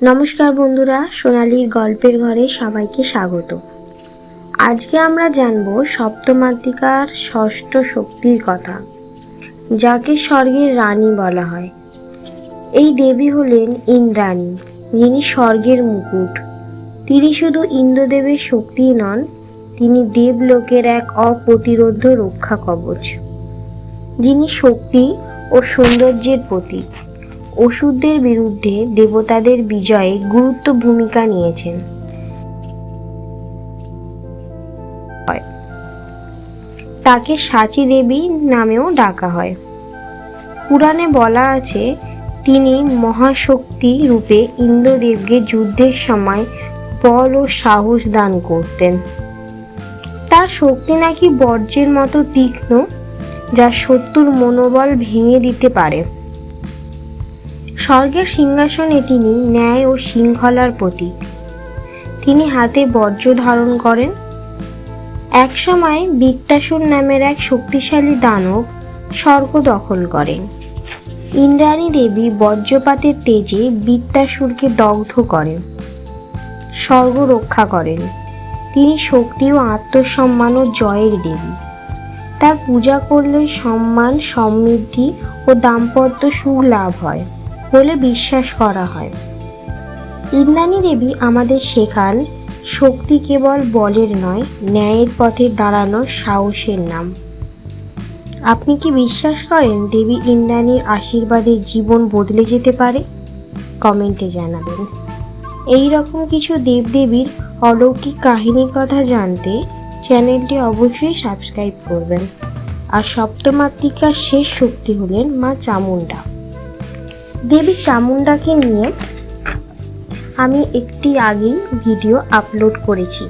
নমস্কার বন্ধুরা, সোনালির গল্পের ঘরে সবাইকে স্বাগত। আজকে আমরা জানব সপ্তমাতৃকার ষষ্ঠ শক্তির কথা, যাকে স্বর্গের রানী বলা হয়। এই দেবী হলেন ইন্দ্রাণী, যিনি স্বর্গের মুকুট। তিনি শুধু ইন্দ্রদেবের শক্তিই নন, তিনি দেবলোকের এক অপ্রতিরোধ্য রক্ষা কবচ যিনি শক্তি ও সৌন্দর্যের প্রতীক। অসুরদের বিরুদ্ধে দেবতাদের বিজয়ে গুরুত্ব ভূমিকা নিয়েছেন। তাকে সাচী দেবী নামেও ডাকা হয়। পুরাণে বলা আছে, তিনি মহাশক্তি রূপে ইন্দ্রদেবকে যুদ্ধের সময় বল ও সাহস দান করতেন। তার শক্তি নাকি বর্জ্যের মতো তীক্ষ্ণ, যা শত্রুর মনোবল ভেঙে দিতে পারে। স্বর্গের সিংহাসনে তিনি ন্যায় ও শৃঙ্খলার প্রতীক। তিনি হাতে বজ্র ধারণ করেন। একসময় বৃত্তাসুর নামের এক শক্তিশালী দানব স্বর্গ দখল করেন। ইন্দ্রাণী দেবী বজ্রপাতের তেজে বৃত্তাসুরকে দগ্ধ করেন। স্বর্গ রক্ষা করেন। তিনি শক্তি ও আত্মসম্মান ও জয়ের দেবী। তার পূজা করলে সম্মান, সমৃদ্ধি ও দাম্পত্য সুখ লাভ হয়। বলে বিশ্বাস করা হয়। ইন্দ্রাণী দেবী আমাদের শেখান, শক্তি কেবল বলের নয়, ন্যায়ের পথে দাঁড়ানো সাহসের নাম। আপনি কি বিশ্বাস করেন দেবী ইন্দ্রাণীর আশীর্বাদে জীবন বদলে যেতে পারে? কমেন্টে জানাবেন। এই রকম কিছু দেবদেবীর অলৌকিক কাহিনীর কথা জানতে চ্যানেলটি অবশ্যই সাবস্ক্রাইব করবেন। আর সপ্তমাতৃকার শেষ শক্তি হলেন মা চামুণ্ডা। দেবী চামুণ্ডাকে নিয়ে আমি একটি আগেই ভিডিও আপলোড করেছি।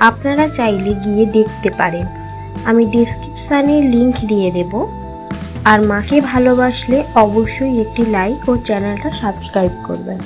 আপনারা চাইলে গিয়ে দেখতে পারেন। আমি ডিসক্রিপশানে লিংক দিয়ে দেব। আর মাকে ভালোবাসলে অবশ্যই একটি লাইক ও চ্যানেলটা সাবস্ক্রাইব করবেন।